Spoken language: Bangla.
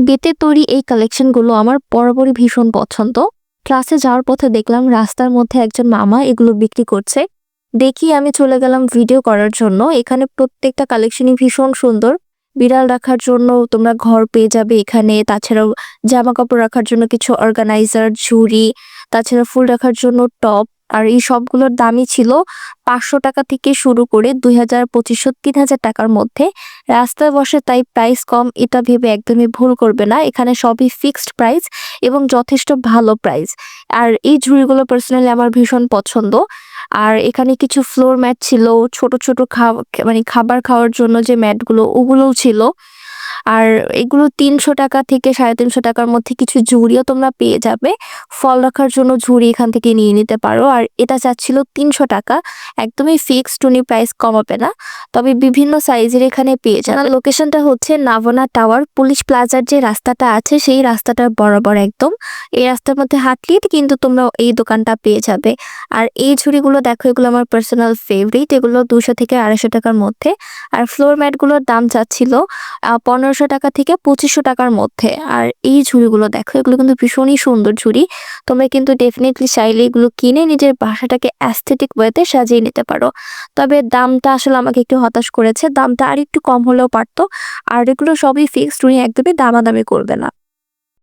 বেতের তৈরি এই কালেকশনগুলো আমার বরাবরই ভীষণ পছন্দ। ক্লাসে যাওয়ার পথে দেখলাম রাস্তার মধ্যে একজন মামা এগুলো বিক্রি করছে। দেখি আমি চলে গেলাম ভিডিও করার জন্য। এখানে প্রত্যেকটা কালেকশনই ভীষণ সুন্দর। বিড়াল রাখার জন্য তোমরা ঘর পেয়ে যাবে এখানে। তাছাড়াও জামা কাপড় রাখার জন্য কিছু অর্গানাইজার ঝুড়ি, তাছাড়া ফুল রাখার জন্য টপ আর এই সবগুলোর দামই ছিল পাঁচশো টাকা থেকে শুরু করে দুই হাজার পঁচিশশো, তিন হাজার টাকার মধ্যে। রাস্তায় বসে তাই প্রাইস কম, এটা ভেবে একদমই ভুল করবে না। এখানে সবই ফিক্সড প্রাইস এবং যথেষ্ট ভালো প্রাইস আর এই ঝুড়িগুলো পার্সোনালি আমার ভীষণ পছন্দ। আর এখানে কিছু ফ্লোর ম্যাট ছিল, ছোট ছোট খাওয়া মানে খাবার খাওয়ার জন্য যে ম্যাটগুলো ওগুলোও ছিল। আর এগুলো তিনশো টাকা থেকে সাড়ে তিনশো টাকার মধ্যে কিছু ঝুড়িও তোমরা পেয়ে যাবে। ফল রাখার জন্য ঝুড়ি এখান থেকে নিয়ে নিতে পারো। আর এটা চাচ্ছিল তিনশো টাকা। একদমই ফিক্সড উনি প্রাইস কমাবে না। তবে বিভিন্ন সাইজের এখানে পেয়ে যাবে। লোকেশনটা হচ্ছে নাভনা টাওয়ার পুলিশ প্লাজার যে রাস্তাটা আছে, সেই রাস্তাটার বরাবর একদম। এই রাস্তার মধ্যে হাঁটলেই কিন্তু তোমরা এই দোকানটা পেয়ে যাবে। আর এই ঝুড়িগুলো দেখো, এগুলো আমার পার্সোনাল ফেভারিট এগুলো দুশো থেকে আড়াইশো টাকার মধ্যে। আর ফ্লোর ম্যাটগুলোর দাম চাচ্ছিল পনেরোশো টাকা থেকে পঁচিশশো টাকার মধ্যে। আর এই ঝুড়িগুলো দেখো, এগুলো কিন্তু ভীষণই সুন্দর ঝুড়ি। তোমরা কিন্তু ডেফিনেটলি চাইলে এগুলো কিনে নিজের বাসাটাকে অ্যাস্থেটিক ওয়েতে সাজিয়ে নিতে পারো। তবে দামটা আসলে আমাকে একটু হতাশ করেছে। দামটা আর একটু কম হলেও পারতো। আর এগুলো সবই ফিক্সড উনি একদমই দামাদামি করবে না।